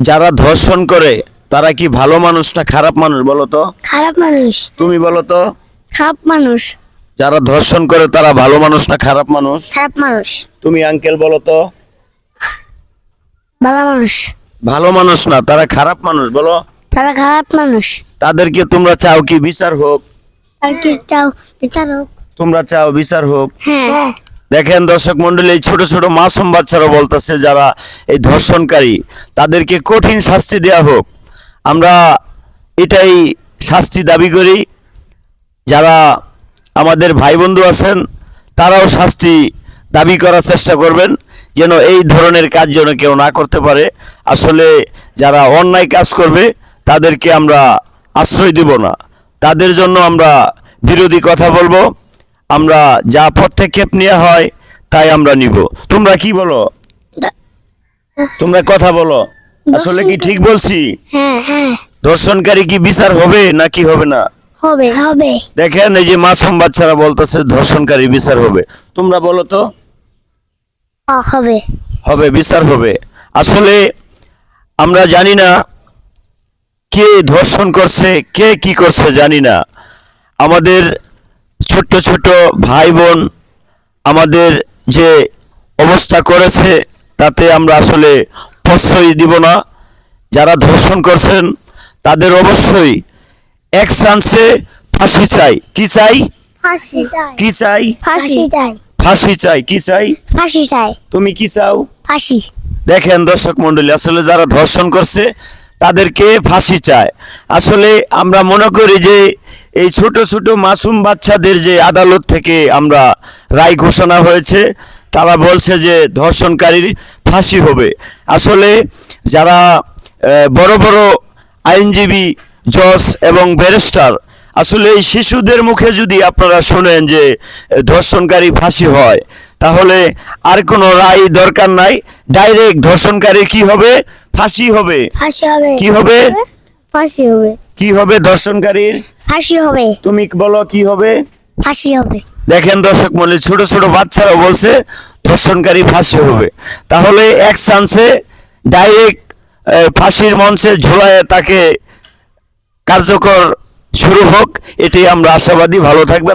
যারা ধর্ষণ করে তারা কি ভালো মানুষ না খারাপ মানুষ বলো তো? খারাপ মানুষ। তুমি বলো তো? খারাপ মানুষ। যারা ধর্ষণ করে তারা ভালো মানুষ না খারাপ মানুষ? খারাপ মানুষ। তুমি আঙ্কেল বলো তো? ভালো মানুষ। ভালো মানুষ না তারা খারাপ মানুষ বলো। তারা খারাপ মানুষ। তাদেরকে তোমরা চাও কি বিচার হোক? আর কি চাও বিচারক তোমরা চাও বিচার হোক? হ্যাঁ। দেখেন দর্শক মন্ডলী, এই ছোট ছোট মাসুম বাচ্চারা বলতেছে যারা এই ধর্ষণকারী, তাদেরকে কঠিন শাস্তি দেওয়া হোক। আমরা এটাই শাস্তি দাবি করি। যারা আমাদের ভাই বন্ধু আছেন, তারাও শাস্তি দাবি করার চেষ্টা করবেন, যেন এই ধরনের কাজ যেন কেউ না করতে পারে। আসলে যারা অন্যায় কাজ করবে, তাদেরকে আমরা আশ্রয় দিব না। তাদের জন্য আমরা বিরোধী কথা বলব। আমরা যা পদক্ষেপ নেওয়া হয় তাই আমরা নিব। তোমরা কি বলো? তোমরা কথা বলো। আসলে কি ঠিক বলছি? হ্যাঁ হ্যাঁ। ধর্ষণকারী কি বিচার হবে নাকি হবে না? হবে। হবে। দেখেন এই যে মাসুম বাচ্চারা বলতেছে ধর্ষণকারী বিচার হবে। তোমরা বলো তো? হবে। হবে বিচার হবে। আসলে আমরা জানি না কে ধর্ষণ করছে কে কি করছে জানি না। আমাদের ছোট্ট ছোট ভাই বোন আমাদের যে অবস্থা করেছে তাতে আমরা আসলে প্রশ্রয় দিব না। যারা ধর্ষণ করছেন তাদের অবশ্যই এক চান্সে ফাঁসি চাই। কি চাই? ফাঁসি চাই। কি চাই? ফাঁসি চাই। ফাঁসি চাই। কি চাই? ফাঁসি চাই। তুমি কি চাও? ফাঁসি। দেখেন দর্শক মন্ডলী আসলে যারা ধর্ষণ করছে তাদেরকে ফাঁসি চায়। আসলে আমরা মনে করি যে এই ছোট ছোট মাসুম বাচ্চাদের যে আদালত থেকে আমরা রায় ঘোষণা হয়েছে তারা বলছে যে ধর্ষণকারীর ফাঁসি হবে। আসলে যারা বড় বড় আইনজীবী জজ এবং ব্যারিস্টার আসলে এই শিশুদের মুখে যদি আপনারা শোনেন যে ধর্ষণকারী ফাঁসি হয় তাহলে আর কোনো রায় দরকার নাই। ডাইরেক্ট ধর্ষণকারী কি হবে। ফাঁসি হবে। কি হবে? ফাঁসি হবে। কি হবে ধর্ষণকারীর ফাঁসি হবে। তুমি বলো কি হবে? ফাঁসি হবে। দেখেন দর্শক মনে ছোট ছোট বাচ্চারা বলছে দর্শনকারী ফাঁসি হবে। তাহলে এক চান্সে ডাইরেক্ট ফাঁসির মঞ্চে ঝোলায় তাকে কার্যকর শুরু হোক এটি আমরা আশাবাদী। ভালো থাকবেন।